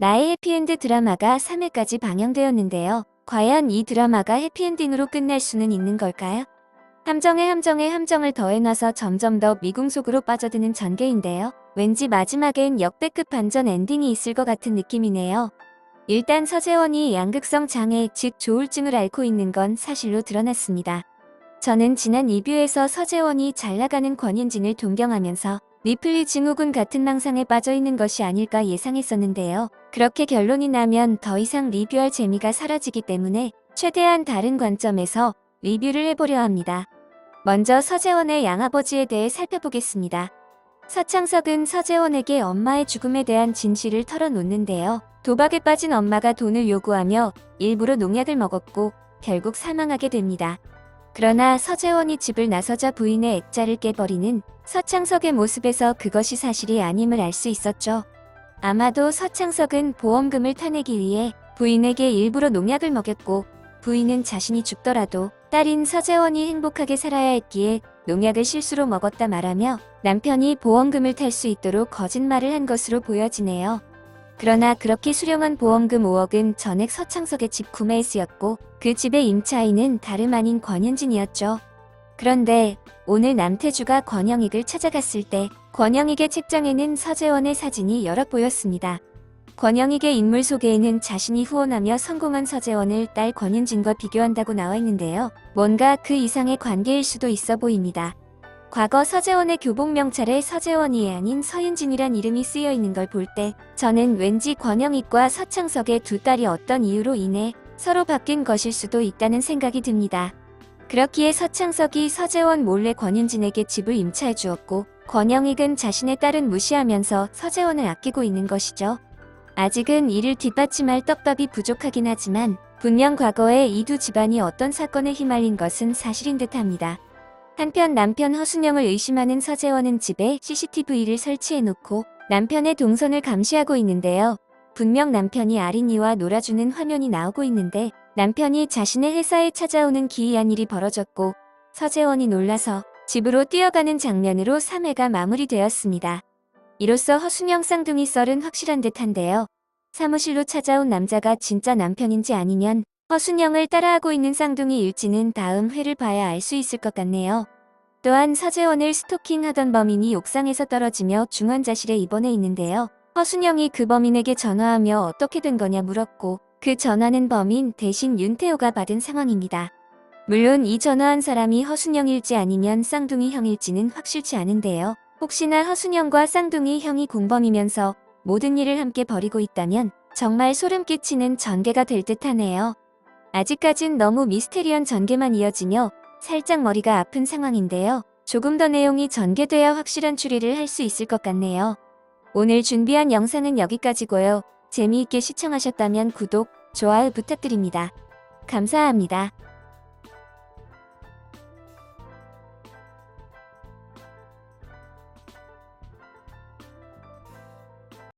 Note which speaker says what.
Speaker 1: 나의 해피엔드 드라마가 3회까지 방영되었는데요. 과연 이 드라마가 해피엔딩으로 끝날 수는 있는 걸까요? 함정에 함정에 함정을 더해놔서 점점 더 미궁 속으로 빠져드는 전개인데요. 왠지 마지막엔 역대급 반전 엔딩이 있을 것 같은 느낌이네요. 일단 서재원이 양극성 장애, 즉 조울증을 앓고 있는 건 사실로 드러났습니다. 저는 지난 리뷰에서 서재원이 잘 나가는 권윤진을 동경하면서 리플리 증후군 같은 망상에 빠져 있는 것이 아닐까 예상했었는데요. 그렇게 결론이 나면 더 이상 리뷰할 재미가 사라지기 때문에 최대한 다른 관점에서 리뷰를 해보려 합니다. 먼저 서재원의 양아버지에 대해 살펴보겠습니다. 서창석은 서재원에게 엄마의 죽음에 대한 진실을 털어놓는데요. 도박에 빠진 엄마가 돈을 요구하며 일부러 농약을 먹었고 결국 사망하게 됩니다. 그러나 서재원이 집을 나서자 부인의 액자를 깨버리는 서창석의 모습에서 그것이 사실이 아님을 알 수 있었죠. 아마도 서창석은 보험금을 타내기 위해 부인에게 일부러 농약을 먹였고 부인은 자신이 죽더라도 딸인 서재원이 행복하게 살아야 했기에 농약을 실수로 먹었다 말하며 남편이 보험금을 탈 수 있도록 거짓말을 한 것으로 보여지네요. 그러나 그렇게 수령한 보험금 5억은 전액 서창석의 집 구매에 쓰였고 그 집의 임차인은 다름 아닌 권현진이었죠. 그런데 오늘 남태주가 권영익을 찾아갔을 때 권영익의 책장에는 서재원의 사진이 여러 보였습니다. 권영익의 인물 소개에는 자신이 후원하며 성공한 서재원을 딸 권윤진과 비교한다고 나와 있는데요. 뭔가 그 이상의 관계일 수도 있어 보입니다. 과거 서재원의 교복 명찰에 서재원이 아닌 서윤진이란 이름이 쓰여 있는 걸 볼 때 저는 왠지 권영익과 서창석의 두 딸이 어떤 이유로 인해 서로 바뀐 것일 수도 있다는 생각이 듭니다. 그렇기에 서창석이 서재원 몰래 권윤진에게 집을 임차해 주었고 권영익은 자신의 딸은 무시하면서 서재원을 아끼고 있는 것이죠. 아직은 이를 뒷받침할 떡밥이 부족하긴 하지만 분명 과거에 이 두 집안이 어떤 사건에 휘말린 것은 사실인 듯합니다. 한편 남편 허순영을 의심하는 서재원은 집에 CCTV를 설치해 놓고 남편의 동선을 감시하고 있는데요. 분명 남편이 아린이와 놀아주는 화면이 나오고 있는데 남편이 자신의 회사에 찾아오는 기이한 일이 벌어졌고 서재원이 놀라서 집으로 뛰어가는 장면으로 3회가 마무리되었습니다. 이로써 허순영 쌍둥이 썰은 확실한 듯한데요. 사무실로 찾아온 남자가 진짜 남편인지 아니면 허순영을 따라하고 있는 쌍둥이 일지는 다음 회를 봐야 알 수 있을 것 같네요. 또한 서재원을 스토킹하던 범인이 옥상에서 떨어지며 중환자실에 입원해 있는데요. 허순영이 그 범인에게 전화하며 어떻게 된 거냐 물었고 그 전화는 범인 대신 윤태호가 받은 상황입니다. 물론 이 전화한 사람이 허순영일지 아니면 쌍둥이 형일지는 확실치 않은데요. 혹시나 허순영과 쌍둥이 형이 공범이면서 모든 일을 함께 벌이고 있다면 정말 소름 끼치는 전개가 될 듯하네요. 아직까진 너무 미스테리한 전개만 이어지며 살짝 머리가 아픈 상황인데요. 조금 더 내용이 전개돼야 확실한 추리를 할 수 있을 것 같네요. 오늘 준비한 영상은 여기까지고요. 재미있게 시청하셨다면 구독, 좋아요 부탁드립니다. 감사합니다.